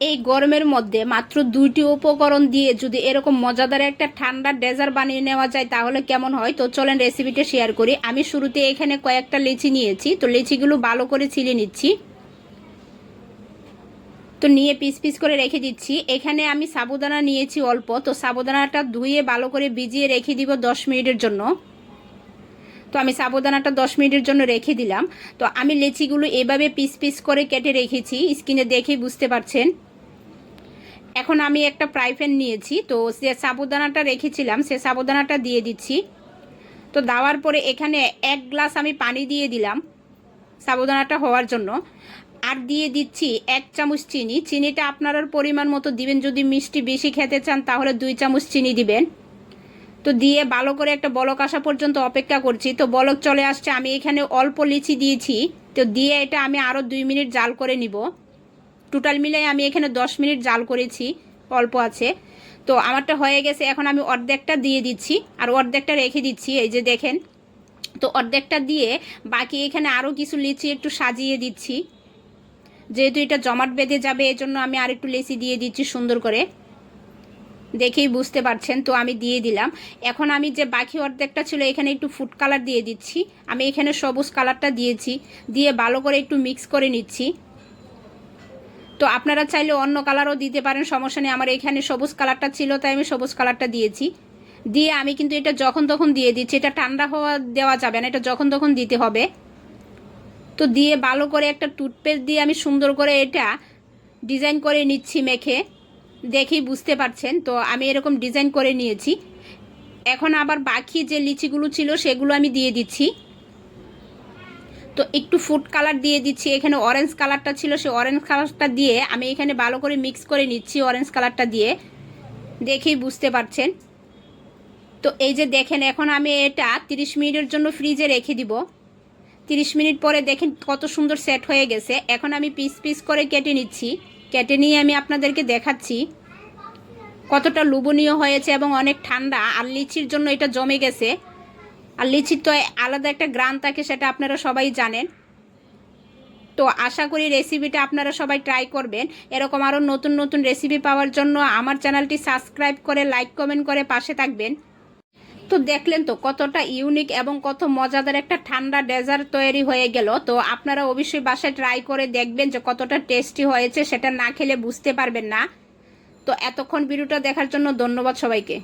এই গরমের মধ্যে মাত্র দুইটি উপকরণ দিয়ে যদি এরকম মজাদার একটা ঠান্ডা ডেজার্ট বানিয়ে নেওয়া যায়, তাহলে কেমন হয়? তো চলেন রেসিপিটা শেয়ার করি। আমি শুরুতে এখানে কয়েকটা লিচি নিয়েছি। তো লিচিগুলো ভালো করে ছিলে নিচ্ছি। তো নিয়ে পিস পিস করে রেখে দিচ্ছি। এখানে আমি সাবুদানা নিয়েছি অল্প। তো সাবুদানাটা ধুয়ে ভালো করে ভিজিয়ে রেখে দিব দশ মিনিটের জন্য। তো আমি সাবুদানাটা দশ মিনিটের জন্য রেখে দিলাম। তো আমি লেচিগুলো এভাবে পিস পিস করে কেটে রেখেছি। স্কিনে দেখেই বুঝতে পারছেন। এখন আমি একটা ফ্রাই প্যান নিয়েছি। তো সে সাবুদানাটা রেখেছিলাম, সে সাবুদানাটা দিয়ে দিচ্ছি। তো দেওয়ার পরে এখানে এক গ্লাস আমি পানি দিয়ে দিলাম সাবুদানাটা হওয়ার জন্য। আর দিয়ে দিচ্ছি এক চামচ চিনি। চিনিটা আপনার পরিমাণ মতো দিবেন। যদি মিষ্টি বেশি খেতে চান, তাহলে দুই চামচ চিনি দিবেন। তো দিয়ে ভালো করে একটা বলক আসা পর্যন্ত অপেক্ষা করছি। তো বলক চলে আসছে, আমি এখানে অল্প লিচি দিয়েছি। তো দিয়ে এটা আমি আরও দুই মিনিট জাল করে নিব। টোটাল মিলাই আমি এখানে দশ মিনিট জাল করেছি, অল্প আছে। তো আমারটা হয়ে গেছে, এখন আমি অর্ধেকটা দিয়ে দিচ্ছি, আর অর্ধেকটা রেখে দিচ্ছি, এই যে দেখেন। তো অর্ধেকটা দিয়ে বাকি এখানে আরও কিছু লিচি একটু সাজিয়ে দিচ্ছি। যেহেতু এটা জমাট বেঁধে যাবে, এজন্য আমি আর একটু লেচি দিয়ে দিচ্ছি সুন্দর করে। দেখেই বুঝতে পারছেন, তো আমি দিয়ে দিলাম। এখন আমি যে বাকি অর্ধেকটা ছিল, এখানে একটু ফুড কালার দিয়ে দিচ্ছি। আমি এখানে সবুজ কালারটা দিয়েছি, দিয়ে ভালো করে একটু মিক্স করে নিচ্ছি। তো আপনারা চাইলে অন্য কালারও দিতে পারেন, সমস্যা নেই। আমার এখানে সবুজ কালারটা ছিল, তাই আমি সবুজ কালারটা দিয়েছি। দিয়ে আমি কিন্তু এটা যখন তখন দিয়ে দিচ্ছি। এটা ঠান্ডা হওয়া দেওয়া যাবে না, এটা যখন তখন দিতে হবে। তো দিয়ে ভালো করে একটা টুথপেস্ট দিয়ে আমি সুন্দর করে এটা ডিজাইন করে নিচ্ছি মেখে। দেখেই বুঝতে পারছেন? তো আমি এরকম ডিজাইন করে নিয়েছি। এখন আবার বাকি যে লিচিগুলো ছিল, সেগুলো আমি দিয়ে দিচ্ছি। তো একটু ফুড কালার দিয়ে দিচ্ছি। এখানে অরেঞ্জ কালারটা ছিল সে অরেঞ্জ কালারটা দিয়ে আমি এখানে ভালো করে মিক্স করে নিচ্ছি অরেঞ্জ কালারটা দিয়ে। দেখেই বুঝতে পারছেন। তো এই যে দেখেন, এখন আমি এটা 30 মিনিটের জন্য ফ্রিজে রেখে দিব। 30 মিনিট পরে দেখেন কত সুন্দর সেট হয়ে গেছে। এখন আমি পিস পিস করে কেটে নিচ্ছি। কেটে নিয়ে আমি আপনাদেরকে দেখাচ্ছি কতটা লোভনীয় হয়েছে এবং অনেক ঠান্ডা আর লিচির জন্য এটা জমে গেছে। আর লিচির তো আলাদা একটা গ্রান থাকে সেটা আপনারা সবাই জানেন। তো আশা করি রেসিপিটা আপনারা সবাই ট্রাই করবেন। এরকম আরও নতুন নতুন রেসিপি পাওয়ার জন্য আমার চ্যানেলটি সাবস্ক্রাইব করে লাইক কমেন্ট করে পাশে থাকবেন। তো দেখলেন তো কতটা ইউনিক এবং কত মজাদার একটা ঠান্ডা ডেজার্ট তৈরি হয়ে গেল। তো আপনারা অবশ্যই বাসায় ট্রাই করে দেখবেন যে কতটা টেস্টি হয়েছে, সেটা না খেলে বুঝতে পারবেন না। তো এতক্ষণ ভিডিওটা দেখার জন্য ধন্যবাদ সবাইকে।